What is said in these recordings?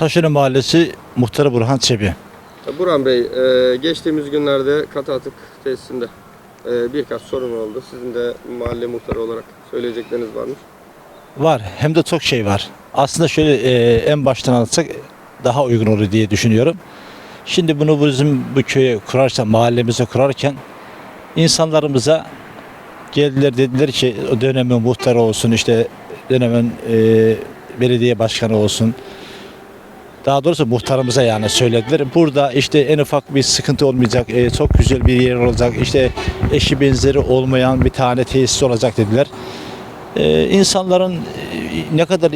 Taşören Mahallesi Muhtarı Burhan Çebi. Burhan Bey, e, geçtiğimiz günlerde katı atık tesisinde e, birkaç sorun oldu. Sizin de mahalle muhtarı olarak söyleyecekleriniz var mı? Var hem de çok şey var. Aslında şöyle e, en baştan alırsak daha uygun olur diye düşünüyorum. Şimdi bunu bizim bu köye kurarken, mahallemize kurarken insanlarımıza geldiler dediler ki o dönemin muhtarı olsun işte dönemin e, belediye başkanı olsun. Daha doğrusu muhtarımıza yani söylediler. Burada işte en ufak bir sıkıntı olmayacak, e, çok güzel bir yer olacak, işte eşi benzeri olmayan bir tane tesis olacak dediler. Ee, insanların e, ne kadar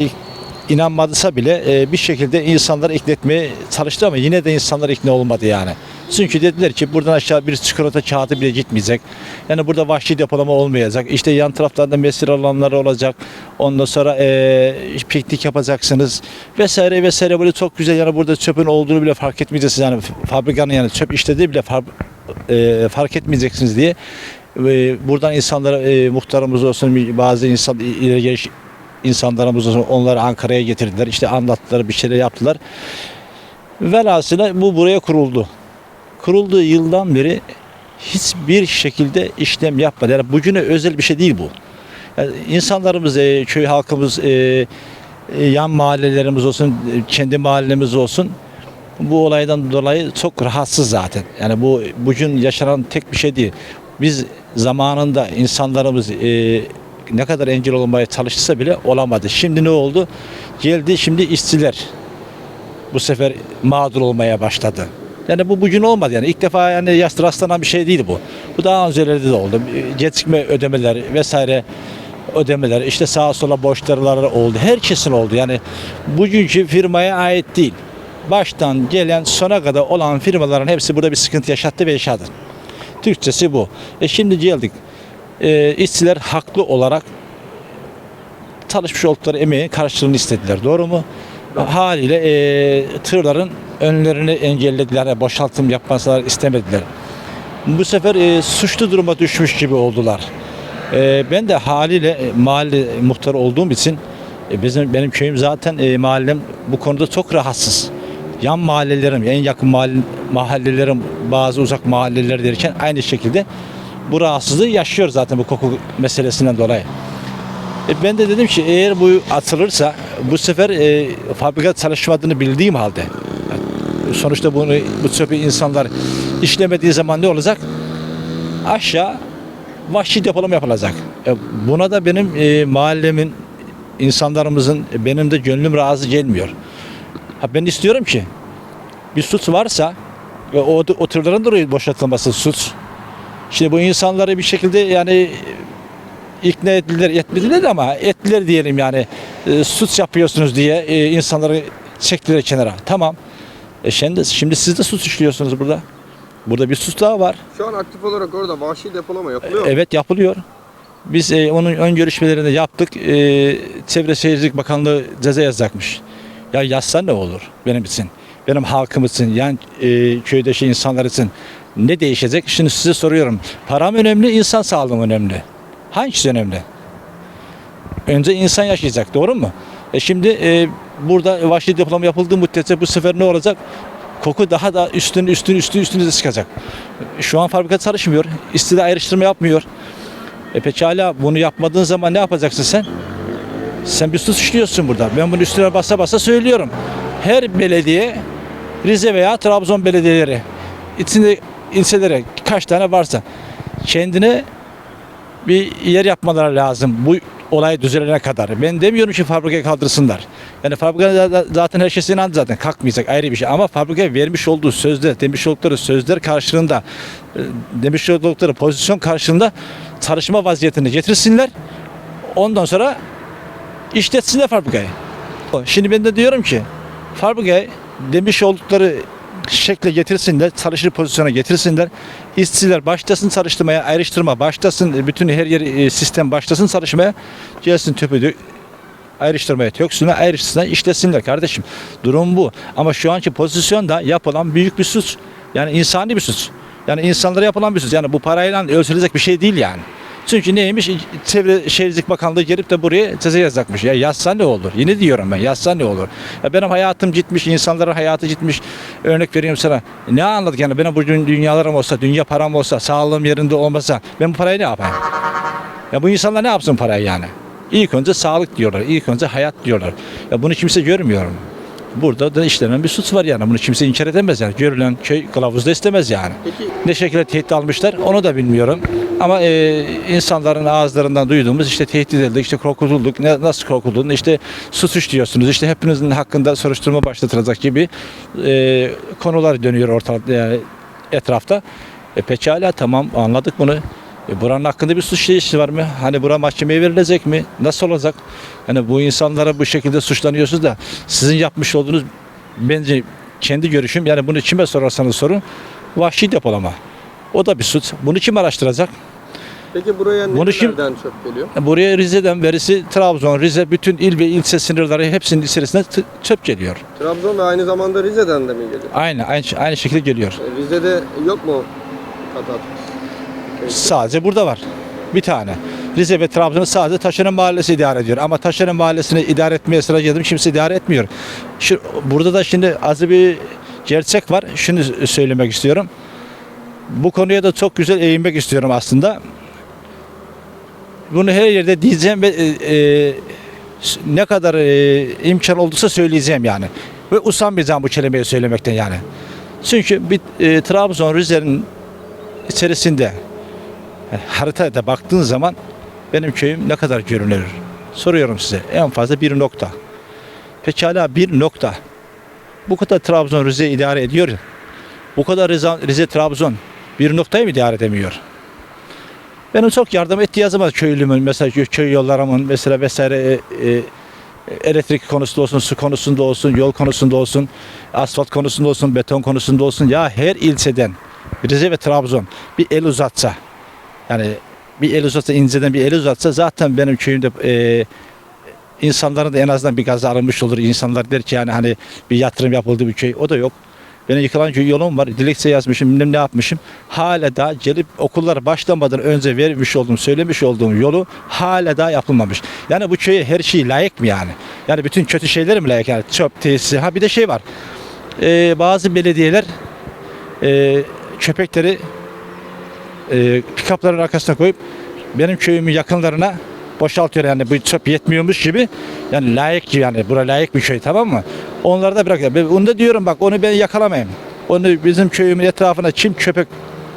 inanmadıysa bile e, bir şekilde insanları ikna etmeye çalıştı ama yine de insanlar ikna olmadı yani. Çünkü dediler ki buradan aşağı bir çikolata kağıdı bile gitmeyecek. Yani burada vahşi depolama olmayacak. İşte yan taraflarda mesir alanları olacak. Ondan sonra e, piknik yapacaksınız vesaire vesaire böyle çok güzel yani burada çöpün olduğunu bile fark etmeyeceksiniz. Yani fabrikanın yani çöp işlediği bile far- e, fark etmeyeceksiniz diye ve buradan insanlara e, muhtarımız olsun bazı insan ileri geliş insanlarımız olsun onları Ankara'ya getirdiler. İşte anlattılar bir şeyler yaptılar. Velhasıyla bu buraya kuruldu. Kurulduğu yıldan beri hiçbir şekilde işlem yapmadı. Yani bugüne özel bir şey değil bu. Yani insanlarımız, e, köy halkımız, e, e, yan mahallelerimiz olsun, kendi mahallemiz olsun bu olaydan dolayı çok rahatsız zaten. Yani bu bugün yaşanan tek bir şey değil. Biz zamanında insanlarımız ne kadar engel olmaya çalıştıysa bile olamadı. Şimdi ne oldu? Geldi şimdi işçiler bu sefer mağdur olmaya başladı. Yani bu bugün olmadı yani ilk defa yani yaş rastlanan bir şey değil bu. Bu daha öncelerde de oldu. Gecikme ödemeler vesaire ödemeler işte sağa sola borçları oldu. Herkesin oldu. Yani bugünkü firmaya ait değil. Baştan gelen sona kadar olan firmaların hepsi burada bir sıkıntı yaşattı ve yaşadı. Türkçesi bu. E şimdi geldik. E, işçiler haklı olarak çalışmış oldukları emeğin karşılığını istediler. Doğru mu? Haliyle e, tırların önlerini engellediler. yani Boşaltım yapmasalar istemediler. Bu sefer e, suçlu duruma düşmüş gibi oldular. E, ben de haliyle e, mahalle muhtarı olduğum için e, bizim benim köyüm zaten e, mahallem bu konuda çok rahatsız. Yan mahallelerim, en yakın mahalle, mahallelerim, bazı uzak mahalleler derken aynı şekilde bu rahatsızlığı yaşıyor zaten bu koku meselesinden dolayı. E, ben de dedim ki eğer bu atılırsa bu sefer e, fabrika çalışmadığını bildiğim halde sonuçta bunu bu çöpü insanlar işlemediği zaman ne olacak? Aşağı vahşi depolama yapılacak. E, buna da benim e, mahallemin insanlarımızın e, benim de gönlüm razı gelmiyor. Ha, ben istiyorum ki bir suç varsa o, o tırların da boşaltılması suç. Şimdi bu insanları bir şekilde yani ikna ettiler, etmediler ama ettiler diyelim yani e, suç yapıyorsunuz diye e, insanları çektiler kenara. Tamam. E şimdi, şimdi siz de suç işliyorsunuz burada. Burada bir suç daha var. Şu an aktif olarak orada vahşi depolama yapılıyor mu? Evet yapılıyor. Biz e, onun ön görüşmelerini yaptık. E, Çevre Şehircilik Bakanlığı ceza yazacakmış. Ya yazsa ne olur benim için? Benim halkım için, yan e, köydeki insanlar için ne değişecek? Şimdi size soruyorum. Param önemli, insan sağlığım önemli. Hangisi önemli? Önce insan yaşayacak, doğru mu? E şimdi e, burada vahşi depolama yapıldığı müddetçe bu sefer ne olacak? Koku daha da üstün üstün üstün üstüne çıkacak. Şu an fabrika çalışmıyor. İstila ayrıştırma yapmıyor. E pekala bunu yapmadığın zaman ne yapacaksın sen? Sen bir suç işliyorsun burada. Ben bunu üstüne basa basa söylüyorum. Her belediye Rize veya Trabzon belediyeleri içinde ilçelere kaç tane varsa kendine bir yer yapmaları lazım bu olay düzelene kadar. Ben demiyorum ki fabrikayı kaldırsınlar. Yani fabrika zaten her şeysi inandı zaten kalkmayacak ayrı bir şey. Ama fabrika vermiş olduğu sözler, demiş oldukları sözler karşılığında, e, demiş oldukları pozisyon karşılığında çalışma vaziyetini getirsinler. Ondan sonra işletsinler fabrikayı. Şimdi ben de diyorum ki fabrikayı demiş oldukları şekle getirsinler, çalışır pozisyona getirsinler. İşçiler başlasın çalıştırmaya, ayrıştırma başlasın, bütün her yer e, sistem başlasın çalışmaya. Gelsin tüpü ayrıştırmaya, töksünler, ayrışsınlar, işlesinler kardeşim. Durum bu. Ama şu anki pozisyonda yapılan büyük bir suç. Yani insani bir suç. Yani insanlara yapılan bir suç. Yani bu parayla ölçülecek bir şey değil yani. Çünkü neymiş? Çevre Şehircilik Bakanlığı gelip de buraya ceza yazacakmış. Ya yazsa ne olur? Yine diyorum ben yazsa ne olur? Ya benim hayatım gitmiş, insanların hayatı gitmiş. Örnek vereyim sana. Ne anladık yani benim bugün dünyalarım olsa, dünya param olsa, sağlığım yerinde olmasa ben bu parayı ne yapayım? Ya bu insanlar ne yapsın parayı yani? İlk önce sağlık diyorlar, ilk önce hayat diyorlar. Ya bunu kimse görmüyor. Burada da işlenen bir suç var yani. Bunu kimse inkar edemez yani. Görülen köy kılavuzda istemez yani. Peki Ne şekilde tehdit almışlar onu da bilmiyorum. Ama e, insanların ağızlarından duyduğumuz işte tehdit edildik, işte korkutulduk, ne, nasıl korkutuldun, işte suç diyorsunuz, işte hepinizin hakkında soruşturma başlatılacak gibi e, konular dönüyor ortalıkta yani etrafta. E, pekala tamam anladık bunu. E, buranın hakkında bir suç işi var mı? Hani bura mahkemeye verilecek mi? Nasıl olacak? Hani bu insanlara bu şekilde suçlanıyorsunuz da sizin yapmış olduğunuz bence kendi görüşüm yani bunu kime sorarsanız sorun vahşi depolama. O da bir suç. Bunu kim araştıracak? peki buraya Bunu kim- nerelerden çöp geliyor? Buraya Rize'den verisi Trabzon, Rize bütün il ve ilçe sınırları hepsinin içerisinde t- çöp geliyor. Trabzon ve aynı zamanda Rize'den de mi geliyor? Aynı aynı, aynı şekilde geliyor. E, Rize'de yok mu kata atık? Sadece burada var. Bir tane. Rize ve Trabzon'u sadece Taşeron Mahallesi idare ediyor. Ama Taşeron Mahallesi'ni idare etmeye sıra geldim kimse idare etmiyor. Şu, burada da şimdi az bir gerçek var. Şunu söylemek istiyorum. Bu konuya da çok güzel eğinmek istiyorum aslında. Bunu her yerde diyeceğim ve e, e, ne kadar e, imkan olduysa söyleyeceğim yani. Ve usanmayacağım bu kelimeyi söylemekten yani. Çünkü bir e, Trabzon, Rize'nin içerisinde e, haritada baktığın zaman benim köyüm ne kadar görünür? Soruyorum size. En fazla bir nokta. Pekala bir nokta. Bu kadar Trabzon Rize idare ediyor. Bu kadar Rize, Rize Trabzon bir noktayı mı idare edemiyor? Benim çok yardım ettiği yazamaz köylümün mesela kö- köy yollarımın mesela vesaire e, e, elektrik konusunda olsun, su konusunda olsun, yol konusunda olsun, asfalt konusunda olsun, beton konusunda olsun ya her ilçeden Rize ve Trabzon bir el uzatsa yani bir el uzatsa inceden bir el uzatsa zaten benim köyümde e, insanların da en azından bir gaz alınmış olur. İnsanlar der ki yani hani bir yatırım yapıldı bir köy. O da yok. Benim yıkılan yolum var. Dilekçe yazmışım, bilmem ne yapmışım. Hala da gelip okullar başlamadan önce vermiş olduğum, söylemiş olduğum yolu hala da yapılmamış. Yani bu köye her şey layık mı yani? Yani bütün kötü şeyler mi layık? Yani çöp tesisi. Ha bir de şey var. Ee, bazı belediyeler e, köpekleri e, pikapların arkasına koyup benim köyümün yakınlarına boşaltıyor yani bu çöp yetmiyormuş gibi yani layık yani bura layık bir köy tamam mı? Onları da bırakıyor. Onu da diyorum bak onu ben yakalamayayım. Onu bizim köyümün etrafına kim köpek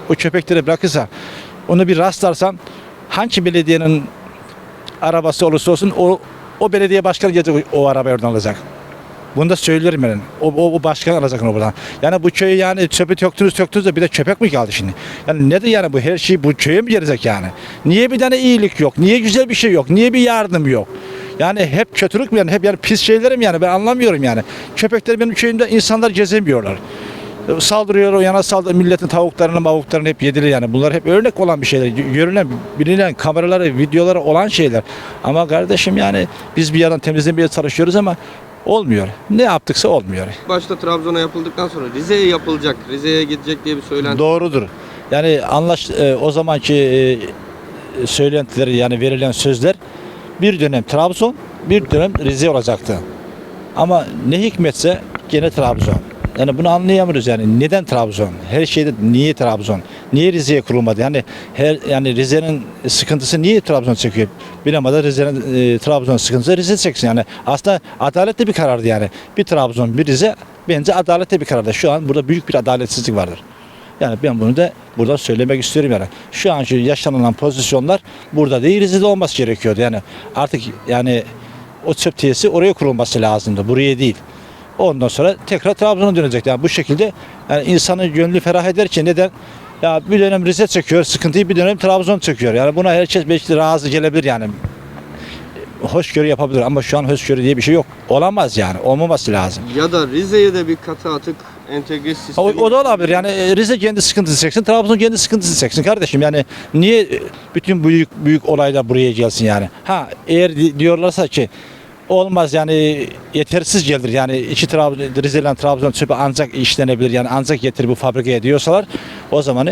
o köpekleri bırakırsa onu bir rastlarsam hangi belediyenin arabası olursa olsun o o belediye başkanı gelecek o, o arabayı oradan alacak. Bunu da söylerim ben. O, o, o başkan alacak onu buradan. Yani bu köyü yani çöpü töktünüz töktünüz de bir de köpek mi kaldı şimdi? Yani nedir yani bu her şey bu köye mi gelecek yani? Niye bir tane iyilik yok? Niye güzel bir şey yok? Niye bir yardım yok? Yani hep kötülük mü yani? Hep yani pis şeylerim yani ben anlamıyorum yani. Köpekler benim köyümde insanlar gezemiyorlar. Saldırıyor o yana saldırıyor milletin tavuklarını mavuklarını hep yediler yani. Bunlar hep örnek olan bir şeyler. Görülen, bilinen kameraları, videoları olan şeyler. Ama kardeşim yani biz bir yandan temizlemeye çalışıyoruz ama olmuyor. Ne yaptıksa olmuyor. Başta Trabzon'a yapıldıktan sonra Rize'ye yapılacak, Rize'ye gidecek diye bir söylenti. Doğrudur. Yani anlaş e, o zamanki e, söylentileri yani verilen sözler bir dönem Trabzon, bir dönem Rize olacaktı. Ama ne hikmetse gene Trabzon. Yani bunu anlayamıyoruz yani. Neden Trabzon? Her şeyde niye Trabzon? Niye Rize'ye kurulmadı? Yani her yani Rize'nin sıkıntısı niye Trabzon çekiyor? Bilemeden Rize'nin e, Trabzon sıkıntısı Rize çeksin yani. Aslında adaletli bir karardı yani. Bir Trabzon, bir Rize bence adaletli bir karardı. Şu an burada büyük bir adaletsizlik vardır. Yani ben bunu da burada söylemek istiyorum yani. Şu anki yaşanılan pozisyonlar burada değil Rize'de olması gerekiyordu. Yani artık yani o çöp tesisi oraya kurulması lazımdı. Buraya değil. Ondan sonra tekrar Trabzon'a dönecek. Yani bu şekilde yani insanın gönlü ferah eder ki neden? Ya bir dönem Rize çekiyor sıkıntıyı bir dönem Trabzon çekiyor. Yani buna herkes belki razı gelebilir yani. Hoşgörü yapabilir ama şu an hoşgörü diye bir şey yok. Olamaz yani. Olmaması lazım. Ya da Rize'ye de bir katı atık entegre O, sistemi. o da olabilir. Yani e, Rize kendi sıkıntısı çeksin, Trabzon kendi sıkıntısı çeksin kardeşim. Yani niye e, bütün büyük büyük olaylar buraya gelsin yani? Ha eğer di- diyorlarsa ki olmaz yani yetersiz gelir. Yani iki Trabzon, Rize ile Trabzon çöpü ancak işlenebilir. Yani ancak getir bu fabrikaya diyorsalar o zaman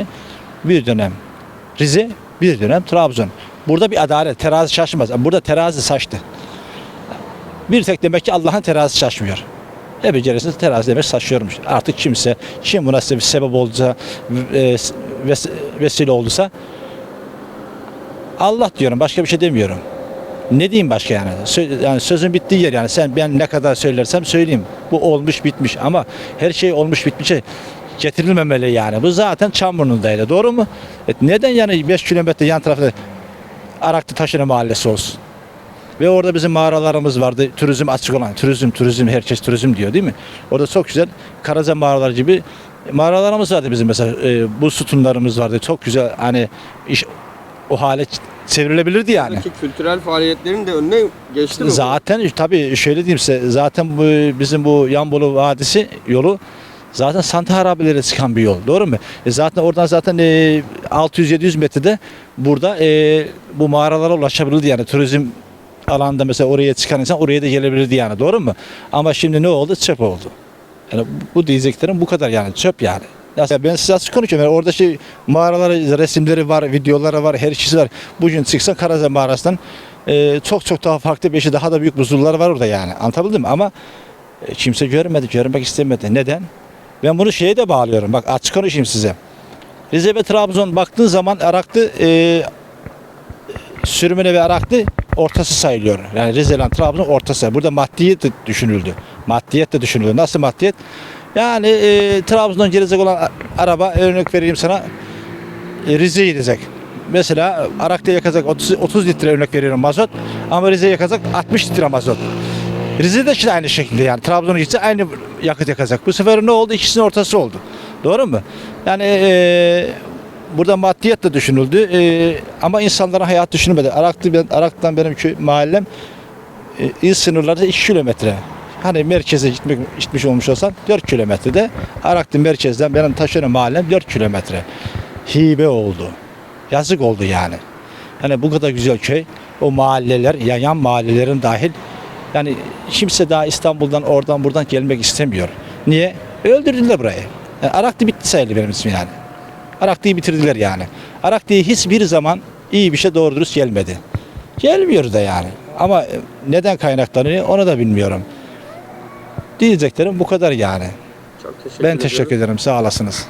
bir dönem Rize, bir dönem Trabzon. Burada bir adalet, terazi şaşmaz. Burada terazi şaştı. Bir tek demek ki Allah'ın terazisi şaşmıyor. Hep becerisiniz terazi demek şaşıyormuş. Artık kimse, kim buna se- sebep olduysa, e, ves- vesile olduysa Allah diyorum, başka bir şey demiyorum. Ne diyeyim başka yani? Yani sözün bittiği yer yani sen ben ne kadar söylersem söyleyeyim. Bu olmuş bitmiş ama her şey olmuş bitmişe getirilmemeli yani. Bu zaten Çamburnu'ndaydı. Doğru mu? E neden yani 5 kilometre yan tarafta Araklı Taşını Mahallesi olsun? Ve orada bizim mağaralarımız vardı. Turizm açık olan. Turizm, turizm, herkes turizm diyor değil mi? Orada çok güzel Karaca mağaraları gibi mağaralarımız vardı bizim mesela. E, bu sütunlarımız vardı. Çok güzel hani iş o hale çevrilebilirdi yani. Buradaki kültürel faaliyetlerin de önüne geçti mi? bu? Zaten tabii şöyle diyeyim size zaten bu bizim bu Yanbolu Vadisi yolu zaten Santa Harabilere çıkan bir yol. Doğru mu? E zaten oradan zaten e, 600-700 metrede burada e, bu mağaralara ulaşabilirdi yani turizm alanda mesela oraya çıkan insan oraya da gelebilirdi yani doğru mu? Ama şimdi ne oldu? Çöp oldu. Yani bu diyeceklerim bu kadar yani çöp yani. Ya ben size açık konuşuyorum. Yani orada şey mağaraları, resimleri var, videoları var, her şeysi var. Bugün çıksan Karaca mağarasından e, çok çok daha farklı bir şey, daha da büyük buzullar var orada yani. Anlatabildim mi? Ama e, kimse görmedi, görmek istemedi. Neden? Ben bunu şeye de bağlıyorum. Bak açık konuşayım size. Rize ve Trabzon baktığın zaman Araklı e, Sürmene ve Araklı ortası sayılıyor. Yani Rize ile Trabzon ortası. Burada maddiyet de düşünüldü. Maddiyet de düşünüldü. Nasıl maddiyet? Yani e, Trabzon'dan gelecek olan araba örnek vereyim sana e, Rize'ye gidecek. Mesela Arak'ta yakacak 30, 30 litre örnek veriyorum mazot ama Rize'ye yakacak 60 litre mazot. Rize'de de aynı şekilde yani Trabzon'a gitse aynı yakıt yakacak. Bu sefer ne oldu? İkisinin ortası oldu. Doğru mu? Yani e, burada maddiyet de düşünüldü e, ama insanların hayat düşünülmedi. Araklı, Arak'tan benim köy, mahallem e, il sınırları 2 kilometre. Hani merkeze gitmek, gitmiş olmuş olsan 4 kilometrede Araklı merkezden benim taşınan mahallem 4 kilometre. Hibe oldu. Yazık oldu yani. Hani bu kadar güzel köy, o mahalleler, ya yan mahallelerin dahil yani kimse daha İstanbul'dan oradan buradan gelmek istemiyor. Niye? Öldürdüler burayı. Yani Araklı bitti sayılır benim ismi yani. Araklı'yı bitirdiler yani. Araklı'ya hiçbir zaman iyi bir şey doğru dürüst gelmedi. Gelmiyor da yani. Ama e, neden kaynaklanıyor onu da bilmiyorum. Diyeceklerim bu kadar yani. Çok teşekkür Ben ediyorum. teşekkür ederim. Sağ olasınız.